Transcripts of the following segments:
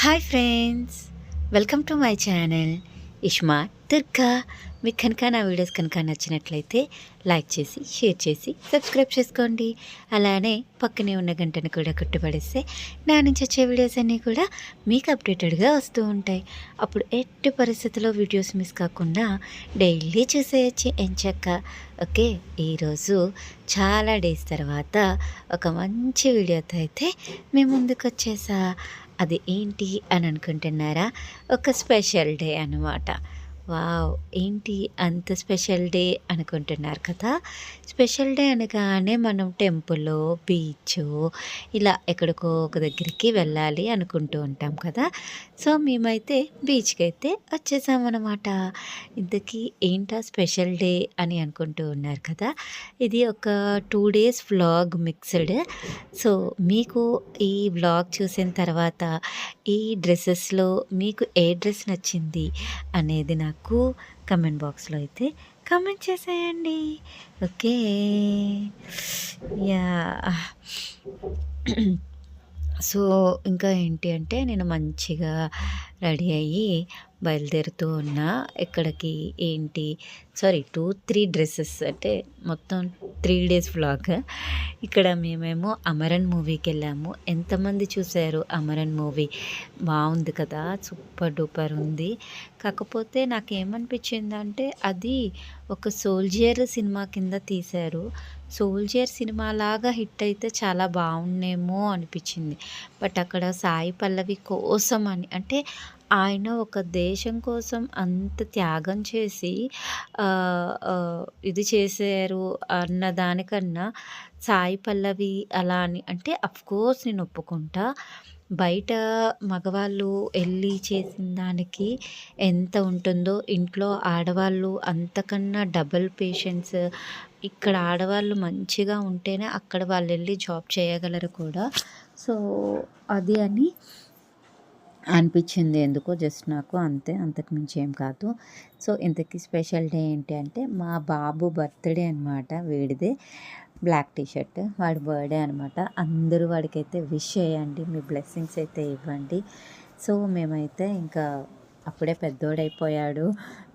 Hi friends welcome to my channel iSmart. Durga మీకు కనుక నా వీడియోస్ కనుక నచ్చినట్లయితే లైక్ చేసి షేర్ చేసి సబ్స్క్రైబ్ చేసుకోండి. అలానే పక్కనే ఉన్న గంటను కూడా కుట్టుపడేస్తే నా నుంచి వచ్చే వీడియోస్ అన్నీ కూడా మీకు అప్డేటెడ్గా వస్తూ ఉంటాయి. అప్పుడు ఎట్టి పరిస్థితుల్లో వీడియోస్ మిస్ కాకుండా డైలీ చూసేయచ్చు. ఎంచక్క ఓకే ఈరోజు చాలా డేస్ తర్వాత ఒక మంచి వీడియోతో అయితే మేము ముందుకు వచ్చేసా. అది ఏంటి అని అనుకుంటున్నారా? ఒక స్పెషల్ డే అనమాట వావ్ ఏంటి అంత స్పెషల్ డే అనుకుంటున్నారు కదా? స్పెషల్ డే అనగానే మనం టెంపుల్లో బీచ్ ఇలా ఎక్కడికో ఒక దగ్గరికి వెళ్ళాలి అనుకుంటూ ఉంటాం కదా? సో మేమైతే బీచ్కి అయితే వచ్చేసామన్నమాట. ఇంతకీ ఏంటా స్పెషల్ డే అని అనుకుంటూ ఉన్నారు కదా? ఇది ఒక two days vlog mixed. So మీకు ఈ వ్లాగ్ చూసిన తర్వాత ఈ డ్రెస్సెస్లో మీకు ఏ డ్రెస్ నచ్చింది అనేది నాకు కమెంట్ బాక్స్లో అయితే కమెంట్ చేసేయండి. ఓకే. యా. సో ఇంకా ఏంటి అంటే నేను మంచిగా రెడీ అయ్యి బయలుదేరుతూ ఉన్నా. ఎక్కడికి ఏంటి? సారీ టూ త్రీ డ్రెస్సెస్ అంటే మొత్తం త్రీ డేస్ వ్లాగ్ ఇక్కడ మేమేమో అమరన్ మూవీకి వెళ్ళాము. ఎంతమంది చూశారు అమరన్ మూవీ బాగుంది కదా సూపర్ డూపర్ ఉంది. కాకపోతే నాకు ఏమనిపించిందంటే అది ఒక సోల్జియర్ సినిమా కింద తీశారు. సోల్జర్ సినిమా లాగా హిట్ అయితే చాలా బాగుండేమో అనిపించింది. బట్ అక్కడ సాయి పల్లవి కోసం అని అంటే ఆయన ఒక దేశం కోసం అంత త్యాగం చేసి ఇది చేశారు అన్న దానికన్నా సాయి పల్లవి అలా అని అంటే అఫ్కోర్స్ నేను ఒప్పుకుంటా. బయట మగవాళ్ళు వెళ్ళి చేసిన దానికి ఎంత ఉంటుందో ఇంట్లో ఆడవాళ్ళు అంతకన్నా డబల్ పేషెన్స్ ఇక్కడ ఆడవాళ్ళు మంచిగా ఉంటేనే అక్కడ వాళ్ళు వెళ్ళి జాబ్ చేయగలరు కూడా. సో అది అని అనిపించింది ఎందుకో జస్ట్ నాకు. అంతే అంతకు మించి ఏం కాదు. సో ఇంతకీ స్పెషల్ డే ఏంటి అంటే మా బాబు బర్త్డే అనమాట వీడిదే. బ్లాక్ టీషర్ట్ వాడి బర్త్డే అనమాట అందరూ వాడికైతే విష్ చేయండి మీ బ్లెస్సింగ్స్ అయితే ఇవ్వండి. సో మేమైతే ఇంకా అప్పుడే పెద్దోడైపోయాడు.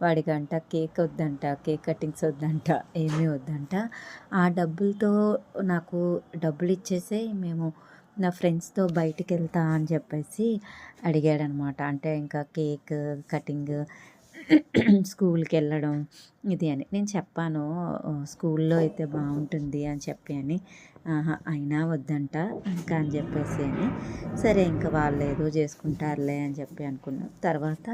వాడికంట కేక్ వద్దంట కేక్ కటింగ్స్ వద్దంట ఏమీ వద్దంట. ఆ డబ్బులతో నాకు డబ్బులు ఇచ్చేసే మేము నా ఫ్రెండ్స్తో బయటికి వెళ్తా అని చెప్పేసి అడిగాడనమాట అంటే ఇంకా కేక్ కటింగ్ స్కూల్కి వెళ్ళడం ఇది అని. నేను చెప్పాను స్కూల్లో అయితే బాగుంటుంది అని చెప్పి అని. అయినా వద్దంట ఇంకా అని చెప్పేసి అని. సరే ఇంకా వాళ్ళు ఏదో చేసుకుంటారులే అని చెప్పి అనుకున్నాం. తర్వాత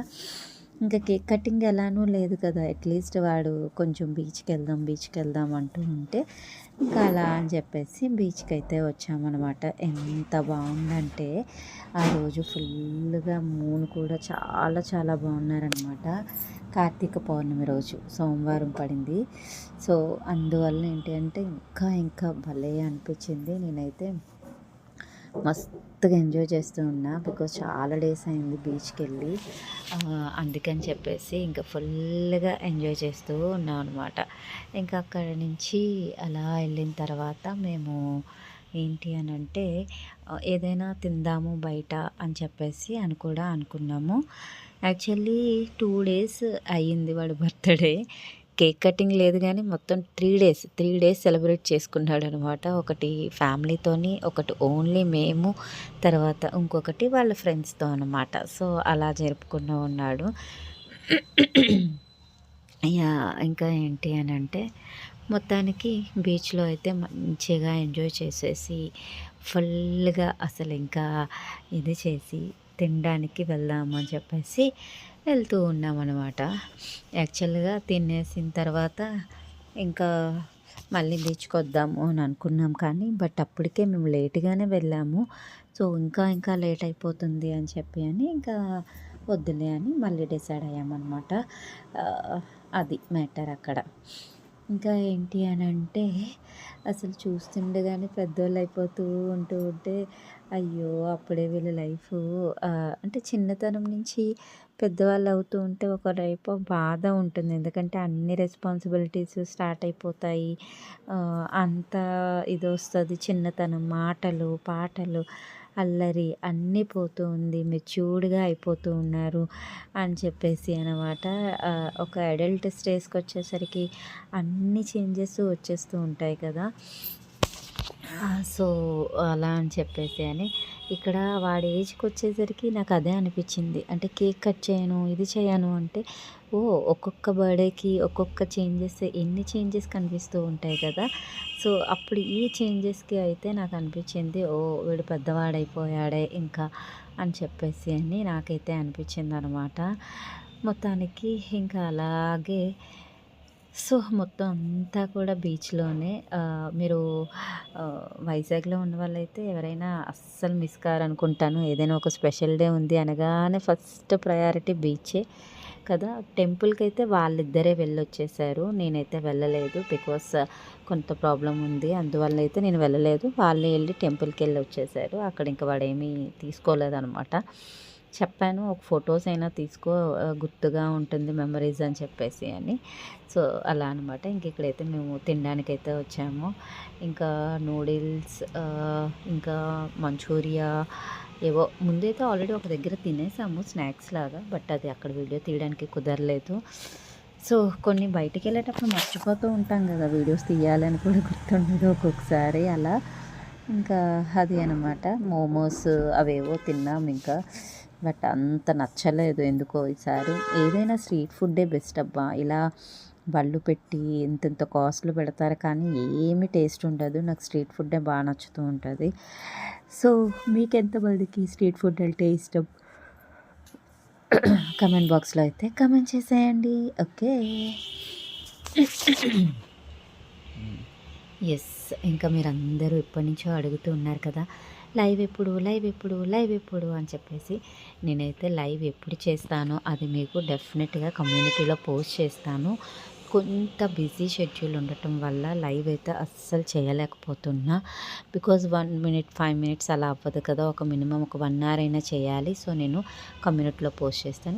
ఇంకా కేక్ కటింగ్ ఎలానూ లేదు కదా అట్లీస్ట్ వాడు కొంచెం బీచ్కి వెళ్దాం బీచ్కి వెళ్దాం అంటూ ఉంటే ఇంకా అలా అని చెప్పేసి బీచ్కి అయితే వచ్చామన్నమాట. ఎంత బాగుందంటే ఆ రోజు ఫుల్గా మూన్ కూడా చాలా చాలా బాగున్నారనమాట కార్తీక పౌర్ణమి రోజు సోమవారం పడింది. సో అందువల్ల ఏంటి అంటే ఇంకా ఇంకా భలే అనిపించింది. నేనైతే మస్తుగా ఎంజాయ్ చేస్తూ ఉన్నా బికాజ్ చాలా డేస్ అయింది బీచ్కి వెళ్ళి అందుకని చెప్పేసి ఇంకా ఫుల్గా ఎంజాయ్ చేస్తూ ఉన్నాం అనమాట ఇంకా అక్కడ నుంచి అలా వెళ్ళిన తర్వాత మేము ఏంటి అని అంటే ఏదైనా తిందాము బయట అని చెప్పేసి అని కూడా అనుకున్నాము. యాక్చువల్లీ టూ డేస్ అయ్యింది వాడు బర్త్డే. కేక్ కటింగ్ లేదు కానీ మొత్తం three days three days celebrate చేసుకున్నాడు అనమాట ఒకటి ఫ్యామిలీతోని ఒకటి ఓన్లీ మేము తర్వాత ఇంకొకటి వాళ్ళ ఫ్రెండ్స్తో అనమాట సో అలా జరుపుకుంటూ ఉన్నాడు. యా ఇంకా ఏంటి అని అంటే మొత్తానికి బీచ్లో అయితే మంచిగా ఎంజాయ్ చేసేసి ఫుల్గా అసలు ఇంకా ఇది చేసి తినడానికి వెళ్దామని చెప్పేసి వెళ్తూ ఉన్నామన్నమాట. యాక్చువల్గా తినేసిన తర్వాత ఇంకా మళ్ళీ బీచ్కి వద్దాము అని అనుకున్నాం కానీ బట్ అప్పటికే మేము లేట్గానే వెళ్ళాము. సో ఇంకా ఇంకా లేట్ అయిపోతుంది అని చెప్పి అని ఇంకా వద్దులే అని మళ్ళీ డిసైడ్ అయ్యామన్నమాట. అది మ్యాటర్ అక్కడ. ఇంకా ఏంటి అని అంటే అసలు చూస్తుండగానే పెద్దోళ్ళు అయిపోతూ ఉంటూ ఉంటే అయ్యో! అప్పుడే వీళ్ళ లైఫ్ అంటే చిన్నతనం నుంచి పెద్దవాళ్ళు అవుతూ ఉంటే ఒక టైప్ బాధ ఉంటుంది. ఎందుకంటే అన్ని రెస్పాన్సిబిలిటీస్ స్టార్ట్ అయిపోతాయి. అంత ఇది వస్తుంది చిన్నతనం. మాటలు పాటలు అల్లరి అన్నీ పోతూ ఉంది. మెచ్యూర్డ్గా అయిపోతూ ఉన్నారు అని చెప్పేసి అనమాట. ఒక అడల్ట్ స్టేజ్కి వచ్చేసరికి అన్ని చేంజెస్ వచ్చేస్తూ ఉంటాయి కదా. సో అలా అని చెప్పేసి అని ఇక్కడ వాడి ఏజ్కి వచ్చేసరికి నాకు అదే అనిపించింది. అంటే కేక్ కట్ చేయను ఇది చేయను అంటే ఓ ఒక్కొక్క బర్త్డేకి ఒక్కొక్క చేంజెస్ ఎన్ని చేంజెస్ కనిపిస్తూ ఉంటాయి కదా. సో అప్పుడు ఈ చేంజెస్కి అయితే నాకు అనిపించింది ఓ వీడు పెద్దవాడైపోయాడే ఇంకా అని చెప్పేసి అని నాకైతే అనిపించింది అనమాట మొత్తానికి ఇంకా అలాగే సో మొత్తం అంతా కూడా బీచ్లోనే. మీరు వైజాగ్లో ఉన్న వాళ్ళైతే ఎవరైనా అస్సలు మిస్ కారనుకుంటాను ఏదైనా ఒక స్పెషల్ డే ఉంది అనగానే ఫస్ట్ ప్రయారిటీ బీచే కదా! టెంపుల్కి అయితే వాళ్ళిద్దరే వెళ్ళొచ్చేసారు. నేనైతే వెళ్ళలేదు బికాస్ కొంత ప్రాబ్లం ఉంది. అందువల్ల అయితే నేను వెళ్ళలేదు. వాళ్ళే వెళ్ళి టెంపుల్కి వెళ్ళి వచ్చేసారు అక్కడ ఇంకా వాడేమీ తీసుకోలేదనమాట. చెప్పాను ఒక ఫొటోస్ అయినా తీసుకో గుర్తుగా ఉంటుంది మెమరీస్ అని చెప్పేసి అని. సో అలా అనమాట ఇంక ఇక్కడైతే మేము తినడానికైతే వచ్చాము. ఇంకా నూడిల్స్ ఇంకా మంచూరియా ఏవో ముందైతే ఆల్రెడీ ఒక దగ్గర తినేసాము స్నాక్స్ లాగా బట్ అది అక్కడ వీడియో తీయడానికి కుదరలేదు. సో కొన్ని బయటికి వెళ్ళేటప్పుడు మర్చిపోతూ ఉంటాం కదా వీడియోస్ తీయాలని కూడా గుర్తుండదు ఒక్కొక్కసారి అలా. ఇంకా అది అనమాట మోమోస్ అవేవో తిన్నాం ఇంకా. బట్ అంత నచ్చలేదు ఎందుకో ఈసారి. ఏదైనా స్ట్రీట్ ఫుడ్డే బెస్ట్ అబ్బా. ఇలా బళ్ళు పెట్టి ఇంత కాస్ట్లు పెడతారు కానీ ఏమి టేస్ట్ ఉండదు. నాకు స్ట్రీట్ ఫుడ్డే బాగా నచ్చుతూ ఉంటుంది. సో మీకు ఎంతమందికి స్ట్రీట్ ఫుడ్ అంటే ఇష్టం? కమెంట్ బాక్స్లో అయితే కమెంట్ చేసేయండి. ఓకే. ఎస్ ఇంకా మీరు అందరూ ఎప్పటి నుంచో అడుగుతూ ఉన్నారు కదా. లైవ్ ఎప్పుడు లైవ్ ఎప్పుడు లైవ్ ఎప్పుడు అని చెప్పేసి నేనైతే లైవ్ ఎప్పుడు చేస్తానో అది మీకు డెఫినెట్గా కమ్యూనిటీలో పోస్ట్ చేస్తాను. కొంత బిజీ షెడ్యూల్ ఉండటం వల్ల లైవ్ అయితే అస్సలు చేయలేకపోతున్నా. Because one minute five minutes అలా అవ్వదు కదా ఒక మినిమం ఒక వన్ అవర్ అయినా చేయాలి. సో నేను కమ్యూనిటీలో పోస్ట్ చేస్తాను.